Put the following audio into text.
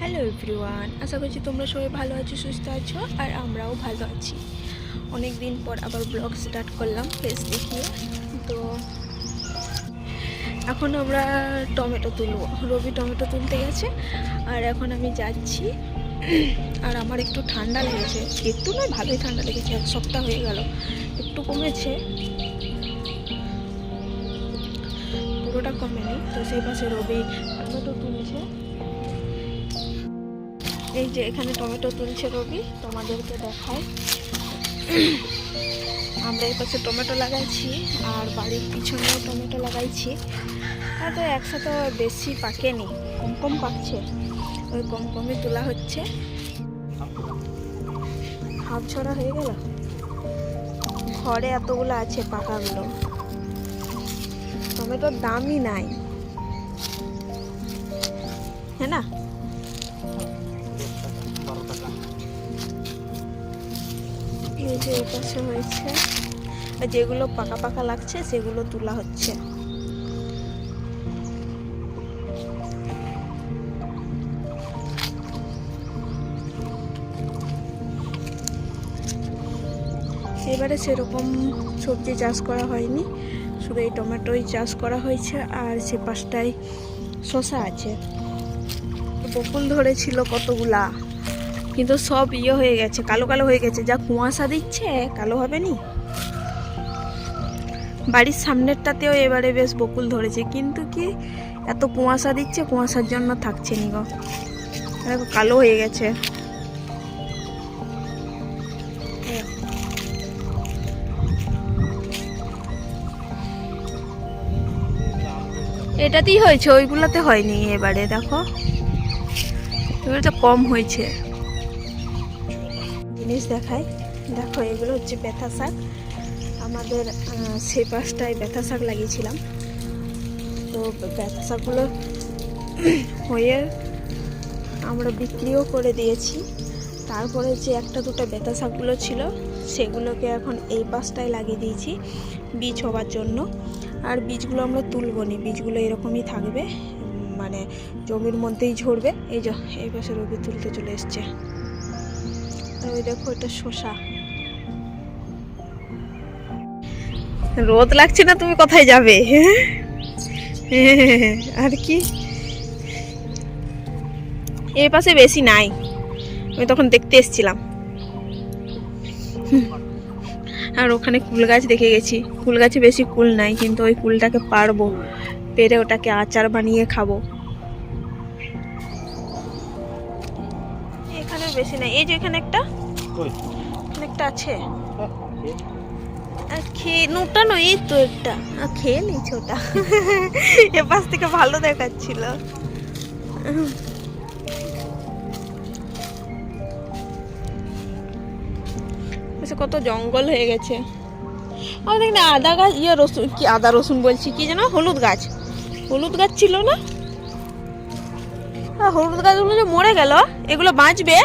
Hello everyone আশা করছি তোমরা সবাই ভালো আছো, সুস্থ আছো, আর আমরাও ভালো আছি। অনেক দিন পর আবার ব্লগ স্টার্ট করলাম ফেস দেখিয়ে। তো এখন আমরা টমেটো তুলবো। রবি টমেটো তুলতে গেছে, আর এখন আমি যাচ্ছি। আর আমার একটু ঠান্ডা লেগেছে। একটু নয় ভালোই ঠান্ডা লেগেছে, এক সপ্তাহ হয়ে গেল, একটু কমেছে। পুরোটা কমেনি, তো সেই পাশে রবি টমেটো তুলছে। এই যে এখানে টমেটো তুলছে রবি, তোমাদেরকে দেখায় আমরা এই পাশে টমেটো লাগাইছি, আর বাড়ির পিছনেও টমেটো লাগাইছি। তো একসাথে বেশি পাকেনি, কম কম পাকছে। ওই কম কমই তোলা হচ্ছে। হাফ ছড়া হয়ে গেল? ঘরে এতগুলো আছে পাকাগুলো। টমেটোর দামই নাই। হ্যাঁ না? যে এই পাশে হয়েছে। আর যেগুলো পাকা পাকা লাগছে, সেগুলো তোলা হচ্ছে। এবারে সেরকম সবজি চাষ করা হয়নি। শুধু এই টমেটোই চাষ করা হয়েছে, আর সে পাশটায় শশা আছে। বকুল ধরেছিল কতগুলা? কিন্তু সব ইয়ে হয়ে গেছে, কালো কালো হয়ে গেছে। যা কুয়াশা দিচ্ছে, কালো হবে নি? বাড়ির সামনেরটাতেও এবারে বেশ বকুল ধরেছে। কিন্তু কি, এত কুয়াশা দিচ্ছে, কুয়াশার জন্য থাকছে নি গো। কালো হয়ে গেছে। এটাতেই হয়েছে, ওইগুলোতে হয়নি এবারে, দেখো। এবারে তো কম হয়েছে। জিনিস দেখায় দেখো, এগুলো হচ্ছে ব্যথা শাক। আমাদের সে পাশটায় ব্যথা শাক লাগিয়েছিলাম। তো ব্যথা শাকগুলো হয়ে আমরা বিক্রিও করে দিয়েছি। তারপরে যে একটা দুটো ব্যথা শাকগুলো ছিল, সেগুলোকে এখন এই পাশটায় লাগিয়ে দিয়েছি বীজ হওয়ার জন্য। আর বীজগুলো আমরা তুলব নি। বীজগুলো এরকমই থাকবে। মানে জমির মধ্যেই ঝরবে। এই যে, এই পাশে রবি তুলতে চলে এসছে। ওই দেখো এটা রোদ লাগছে না, তুমি কোথায় যাবে? আর কি? এ পাশে বেশি নাই। আমি তখন দেখতে এসছিলাম। আর ওখানে কুল গাছ দেখে গেছি। কুল গাছে বেশি কুল নাই, কিন্তু ওই কুলটাকে পারব। পেরে ওটাকে আচার বানিয়ে খাব। এখানে বেশি নাই। এই যে এখানে একটা? একটা আছে। আর খেয়ে নোটা নয় এই তো একটা। আর খেয়ে নিয়েছে ওটা এ পাশ থেকে ভালো দেখাচ্ছিল। এসে কত জঙ্গল হয়ে গেছে। আমার দেখ না আদা গাছ ইয়ে রসুন কি আদা রসুন বলছি কি যেন? হলুদ গাছ। হলুদ গাছ ছিল না? আর হলুদ গাছগুলো যে মরে গেল এগুলো বাঁচবে?